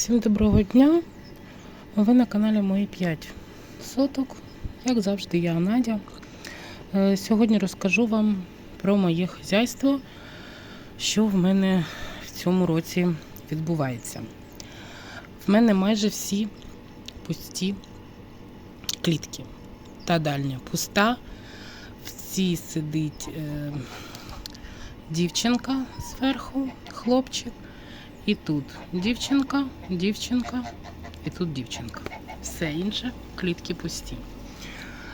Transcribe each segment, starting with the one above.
Всім доброго дня! Ви на каналі Мої 5 соток. Як завжди, я Надя. Е, Сьогодні розкажу вам про моє хазяйство, що в мене в цьому році відбувається. В мене майже всі пусті клітки. Та дальня пуста. В цій сидить е, дівчинка зверху, хлопчик. І тут дівчинка, дівчинка, і тут дівчинка. Все інше клітки пусті.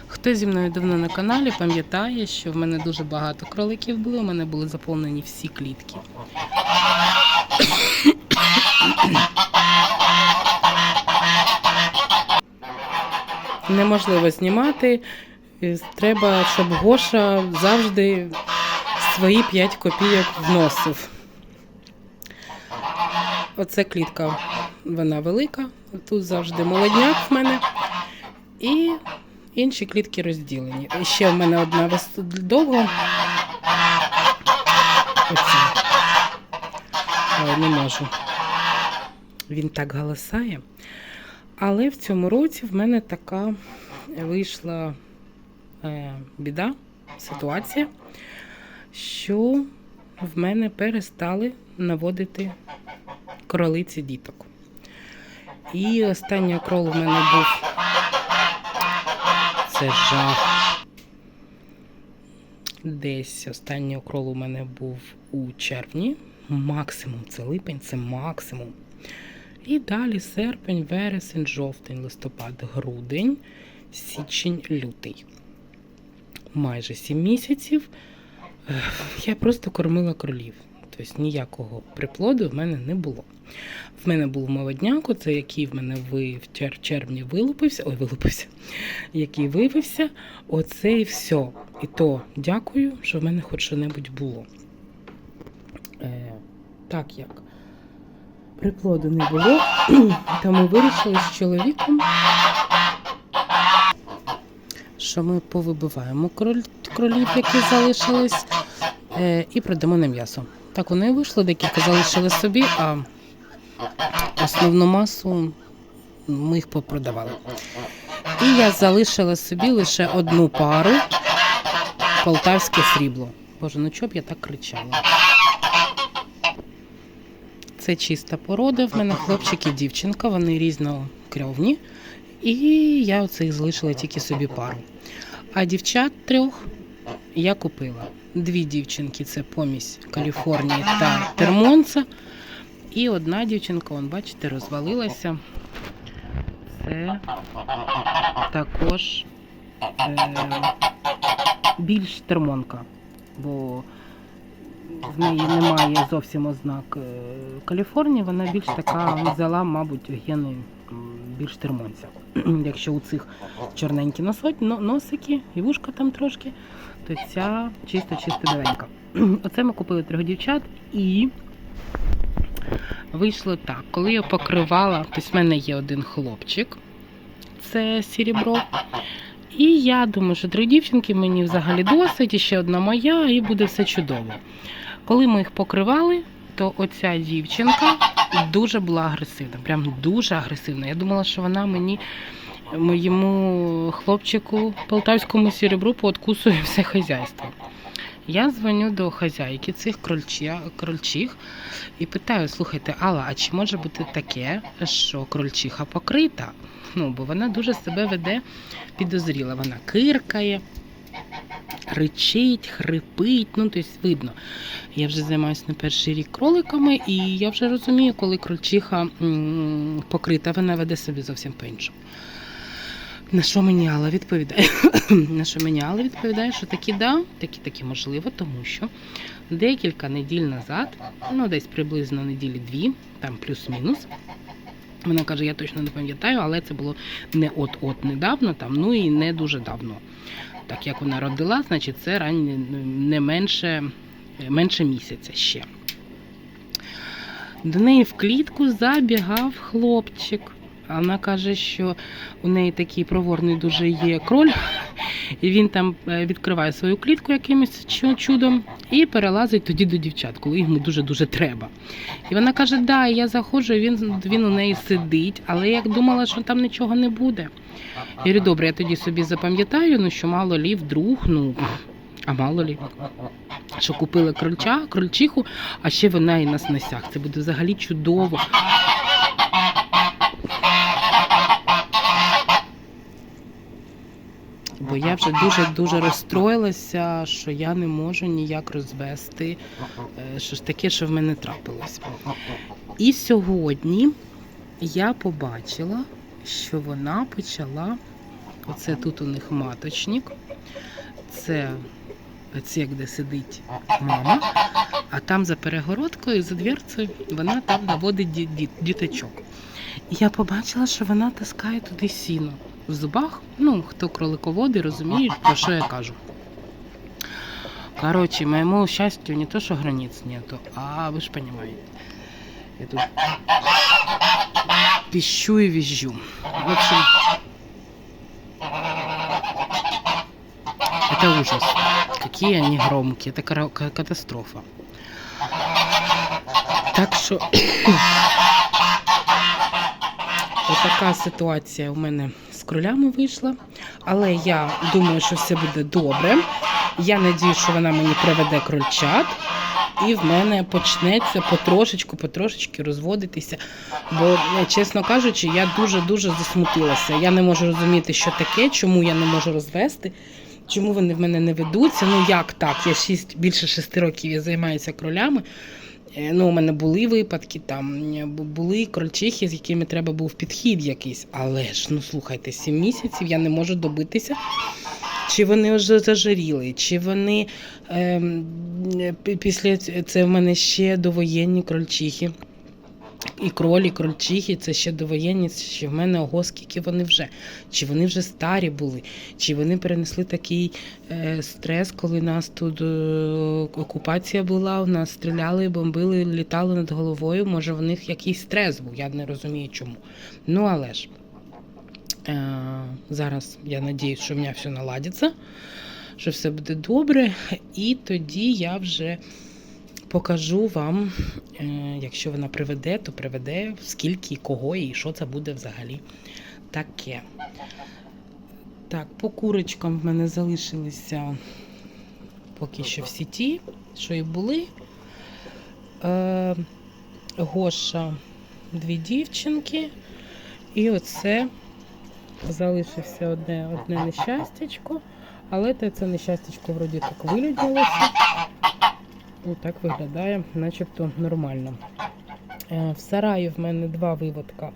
Хто зі мною давно на каналі, пам'ятає, що в мене дуже багато кроликів було, у мене були заповнені всі клітки. Неможливо знімати. Е, Треба, щоб Гоша завжди свої 5 копійок вносив. Оце клітка, вона велика. Тут завжди молодняк в мене. І інші клітки розділені. І ще в мене одна довго. Оце. Ой, не можу. Він так галасає. Але в цьому році в мене така вийшла е, біда, ситуація, що в мене перестали наводити кролиці діток. І останній крол у мене був. Це жах. Десь останній крол у мене був у червні. Максимум, це липень, це максимум. І далі серпень, вересень, жовтень, листопад, грудень, січень, лютий. Майже 7 місяців я просто кормила кролів. Тобто ніякого приплоду в мене не було. В мене був молодняк, це який в мене в червні вилупився, ой, вилупився, який вивився. Оце і все. І то дякую, що в мене хоч що-небудь було. Е, так як приплоду не було, тому вирішили з чоловіком, що ми повибиваємо кроль, кролів, які залишились, е, і продамо на м'ясо. Так воно і вийшло, декілька залишили собі, а основну масу ми їх попродавали. І я залишила собі лише одну пару полтавське срібло. Боже, ну чого б я так кричала? Це чиста порода. В мене хлопчик і дівчинка, вони різнокрьовні. І я оцих залишила тільки собі пару. А дівчат трьох я купила. Дві дівчинки це помість Каліфорнії та Термонца. І одна дівчинка, вон, бачите, розвалилася. Це також е, більш термонка, бо в неї немає зовсім ознак е, Каліфорнії, вона більш така взяла, мабуть, гени більш термонця. Якщо у цих чорненькі носики і вушка там трошки, то ця чисто-чисто біленька. Оце ми купили трьох дівчат і вийшло так. Коли я покривала, тобто в мене є один хлопчик, це сірібро. І я думаю, що три дівчинки мені взагалі досить, і ще одна моя, і буде все чудово. Коли ми їх покривали, то оця дівчинка дуже була агресивна, прям дуже агресивна. Я думала, що вона мені, моєму хлопчику, полтавському сіребру, пооткусує все хазяйство. Я дзвоню до хазяйки цих крольчих і питаю: слухайте, Алла, а чи може бути таке, що крольчиха покрита? Ну, бо вона дуже себе веде підозріла. Вона киркає, ричить, хрипить, ну тобто видно. Я вже займаюся не перший рік кроликами, і я вже розумію, коли крольчиха покрита, вона веде себе зовсім по-іншому. На що мені Алла відповідає? На що мені Алла відповідає, що таки да, таки таки можливо, тому що декілька неділь назад, ну десь приблизно неділі дві, там плюс-мінус. Вона каже, я точно не пам'ятаю, але це було не от-от недавно, там, ну і не дуже давно. Так як вона родила, значить це ранні не менше, менше місяця ще. До неї в клітку забігав хлопчик. Вона каже, що у неї такий проворний дуже є кроль, і він там е, відкриває свою клітку якимось чудом і перелазить тоді до дівчат, коли йому дуже-дуже треба. І вона каже: да, я заходжу, він, він у неї сидить, але я думала, що там нічого не буде. Я говорю, добре, я тоді собі запам'ятаю, ну що мало лі вдруг, ну а мало лі. Що купили крольча, крольчиху, а ще вона і на сносях. Це буде взагалі чудово. Бо я вже дуже дуже розстроїлася, що я не можу ніяк розвести е, що ж таке, що в мене трапилось. І сьогодні я побачила, що вона почала. Оце тут у них маточник. Це оце, де сидить мама, а там за перегородкою, за дверцею, вона там наводить ді- ді- діточок. Я побачила, що вона таскає туди сіно в зубах. Ну, хто кролиководи, розуміє, про що я кажу. Короче, моему счастью не то, что границ нету, а вы же понимаете. Я тут пищу и визжу. В общем, это ужас. Какие они громкие. Это кара- ка- катастрофа. Так що Отака ситуація у мене з кролями вийшла. Але я думаю, що все буде добре. Я надію, що вона мені приведе крольчат. І в мене почнеться потрошечку, потрошечки розводитися. Бо, е, чесно кажучи, я дуже-дуже засмутилася. Я не можу розуміти, що таке, чому я не можу розвести, чому вони в мене не ведуться. Ну як так? Я шість, більше шести років я займаюся кролями. Е, Ну, у мене були випадки, там е, були крольчихи, з якими треба був підхід якийсь. Але ж, ну слухайте, сім місяців я не можу добитися, чи вони вже зажиріли, чи вони е, після це в мене ще довоєнні крольчихи. І кролі, крольчихи, це ще довоєнні, ще в мене ого, скільки вони вже. Чи вони вже старі були, чи вони перенесли такий е, стрес, коли нас тут е, окупація була, у нас стріляли, бомбили, літали над головою. Може, в них якийсь стрес був, я не розумію чому. Ну, але ж е, зараз я надіюсь, що в мене все наладиться, що все буде добре, і тоді я вже покажу вам, е, якщо вона приведе, то приведе скільки, кого і що це буде взагалі таке. Так, по курочкам в мене залишилися поки що всі ті, що і були. Е, Гоша, дві дівчинки. І оце залишився одне, одне нещастячко. Але це нещастячко вроді так вилюднилося. Отак виглядає, начебто нормально. Е, В сараї в мене два виводка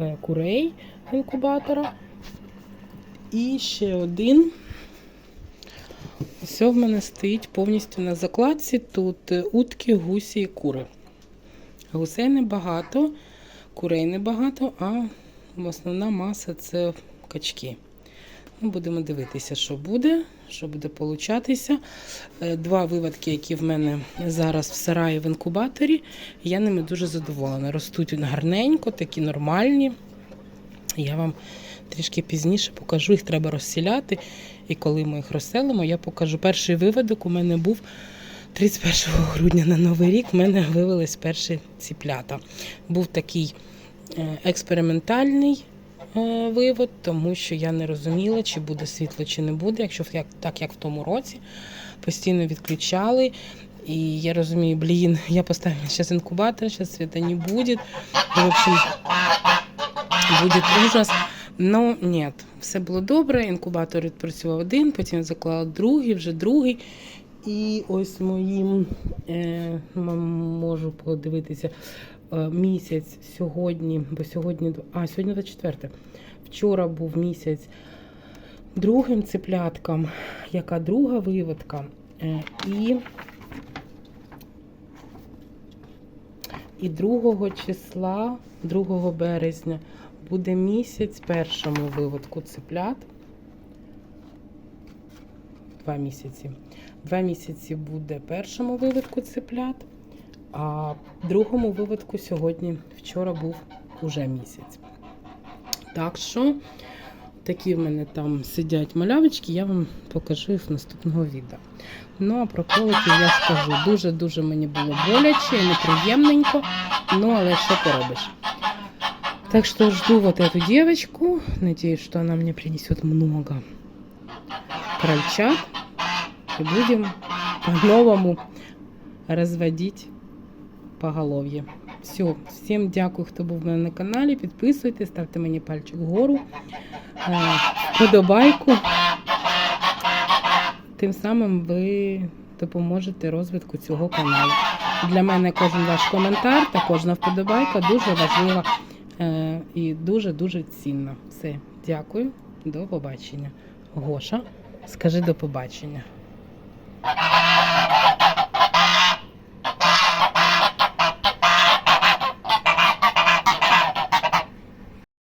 е, курей інкубатора. І ще один. Все в мене стоїть повністю на закладці. Тут е, утки, гусі і кури. Гусей небагато, курей небагато, а основна маса це качки. Ну, Будемо дивитися, що буде, що буде получатися. Е, Два виводки, які в мене зараз в сараї в інкубаторі. Я ними дуже задоволена. Ростуть гарненько, такі нормальні. Я вам трішки пізніше покажу, їх треба розсіляти. І коли ми їх розселимо, я покажу. Перший виводок у мене був 31 грудня на Новий рік. В мене вивелись перші ціплята. Був такий е, експериментальний вивод, тому що я не розуміла, чи буде світло, чи не буде. Якщо як, так, як в тому році, постійно відключали. І я розумію, блін, я поставила зараз інкубатор, зараз світа не буде. В общем, буде ужас. Ну, ні, все було добре. Інкубатор відпрацював один, потім заклала другий, вже другий. І ось моїм е, можу подивитися е, місяць сьогодні, бо сьогодні, а, сьогодні 24. Вчора був місяць другим ципляткам, яка друга виводка. Е, і, і 2 числа, 2 березня, буде місяць першому виводку циплят. Два місяці. Два місяці буде першому виводку циплят, а другому виводку сьогодні, вчора був уже місяць. Так що такі в мене там сидять малявочки, я вам покажу їх в наступного відео. Ну а про кроликів я скажу. Дуже-дуже мені було боляче і неприємненько. Ну, але що поробиш? Так что жду вот эту девочку. Надеюсь, что она мне принесет много крольчат. И будем по-новому разводить поголов'я. Все, всім дякую, хто був в мене на каналі. Підписуйтесь, ставте мені пальчик вгору, е, вподобайку. Тим самим ви допоможете розвитку цього каналу. Для мене кожен ваш коментар та кожна вподобайка дуже важлива е, і дуже-дуже цінна. Все, дякую, до побачення. Гоша, скажи до побачення.